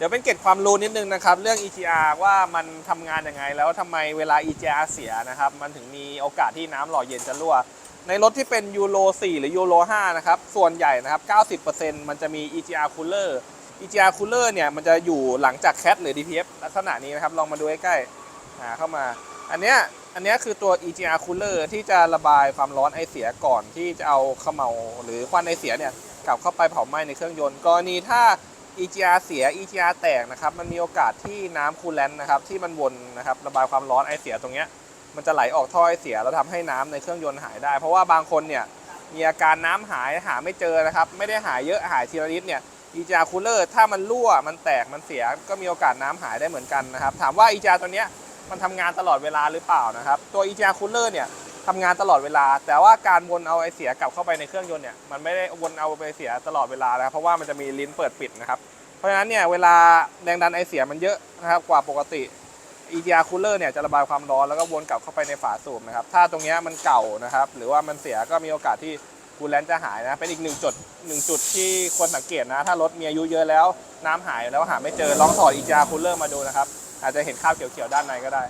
เดี๋ยวเป็นเกร็ดความรู้นิดนึงนะครับ เรื่อง EGR ว่ามันทำงานยังไง แล้วทำไมเวลา EGR เสียนะครับ มันถึงมีโอกาสที่น้ำหล่อเย็นจะรั่ว ในรถที่เป็นยูโร4หรือยูโร5นะครับ ส่วนใหญ่นะครับ 90%มันจะมี EGR cooler EGR cooler เนี่ยมันจะอยู่หลังจาก CAT หรือ DPF ลักษณะนี้นะครับ ลองมาดูใกล้ๆหาเข้ามา อันเนี้ยอันเนี้ยคือตัว EGR cooler ที่จะระบายความร้อนไอเสียก่อนที่จะเอาเขมเมาหรือควันไอเสียเนี่ยกลับเข้าไปเผาไหม้ในเครื่องยนต์กรณีถ้า EGR เสีย EGR แตกนะครับ มันมีโอกาสที่น้ำคูลแลนต์นะครับที่มันวนนะครับระบายความร้อนไอเสียตรงเนี้ยมันจะไหลออกท่อไอเสียแล้วทำให้น้ำในเครื่องยนต์หายได้ เพราะว่าบางคนเนี่ยมีอาการน้ำหายหาไม่เจอนะครับ ไม่ได้หายเยอะหายทีละนิดเนี่ย EGR cooler ถ้ามันรั่วมันแตกมันเสียก็มีโอกาสน้ำหายได้เหมือนกันนะครับ ถามว่า EGR ตัวเนี้ยมันทำงานตลอดเวลาหรือเปล่านะครับ ตัว EGR cooler เนี่ย ทำงานตลอดเวลา แต่ว่าการวนเอาไอเสียกลับเข้าไปในเครื่องยนต์เนี่ยมันไม่ได้วนเอาไปเสียตลอดเวลานะครับเพราะว่ามันจะมีลิ้นเปิดปิดนะครับเพราะฉะนั้นเนี่ยเวลาแรงดันไอเสียมันเยอะนะครับกว่าปกติ EGR cooler เนี่ยจะระบายความร้อนแล้วก็วนกลับเข้าไปในฝาสูบนะครับ ถ้าตรงเนี้ยมันเก่านะครับ หรือว่ามันเสียก็มีโอกาสที่คูลแลนจะหายนะ เป็นอีกหนึ่งจุดหนึ่งจุดที่ควรสังเกตนะ ถ้ารถมีอายุเยอะแล้ว น้ำหายแล้วหาไม่เจอลองถอด EGR cooler มาดูนะครับ อาจจะเห็นคราบเขียวๆด้านในก็ได้